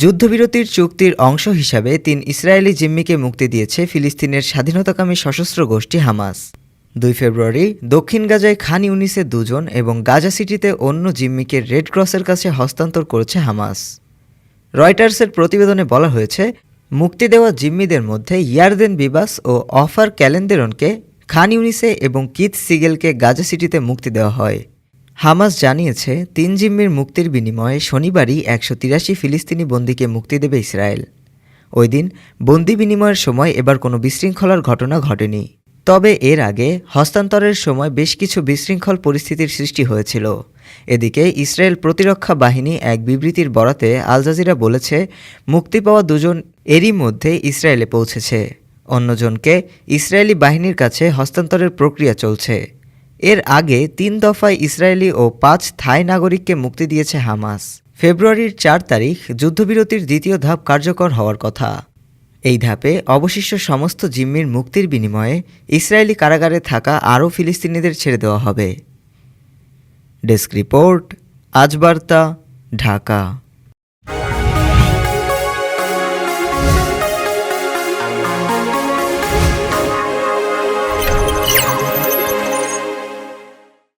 যুদ্ধবিরতির চুক্তির অংশ হিসাবে তিন ইসরায়েলি জিম্মিকে মুক্তি দিয়েছে ফিলিস্তিনের স্বাধীনতাকামী সশস্ত্র গোষ্ঠী হামাস। দুই ফেব্রুয়ারি, দক্ষিণ গাজায় খান ইউনিসে দুজন এবং গাজা সিটিতে অন্য জিম্মিকে রেড ক্রসের কাছে হস্তান্তর করেছে হামাস। রয়টার্সের প্রতিবেদনে বলা হয়েছে, মুক্তি দেওয়া জিম্মিদের মধ্যে ইয়ারদেন বিবাস ও অফার ক্যালেন্দেরনকে খান ইউনিসে এবং কিথ সিগেলকে গাজা সিটিতে মুক্তি দেওয়া হয়। হামাস জানিয়েছে, তিন জিম্মির মুক্তির বিনিময়ে শনিবারই একশো তিরাশি ফিলিস্তিনি বন্দীকে মুক্তি দেবে ইসরায়েল। ওই দিন বন্দি বিনিময়ের সময় এবার কোনো বিশৃঙ্খলার ঘটনা ঘটেনি। তবে এর আগে হস্তান্তরের সময় বেশ কিছু বিশৃঙ্খল পরিস্থিতির সৃষ্টি হয়েছিল। এদিকে ইসরায়েল প্রতিরক্ষা বাহিনী এক বিবৃতির বরাতে আল জাজিরা বলেছে, মুক্তি পাওয়া দুজন এরই মধ্যে ইসরায়েলে পৌঁছেছে। অন্যজনকে ইসরায়েলি বাহিনীর কাছে হস্তান্তরের প্রক্রিয়া চলছে। এর আগে তিন দফায় ইসরায়েলি ও পাঁচ থাই নাগরিককে মুক্তি দিয়েছে হামাস। ফেব্রুয়ারির চার তারিখ যুদ্ধবিরতির দ্বিতীয় ধাপ কার্যকর হওয়ার কথা। এই ধাপে অবশিষ্ট সমস্ত জিম্মির মুক্তির বিনিময়ে ইসরায়েলি কারাগারে থাকা আরও ফিলিস্তিনিদের ছেড়ে দেওয়া হবে। ডেস্ক রিপোর্ট আজ বার্তা ঢাকা।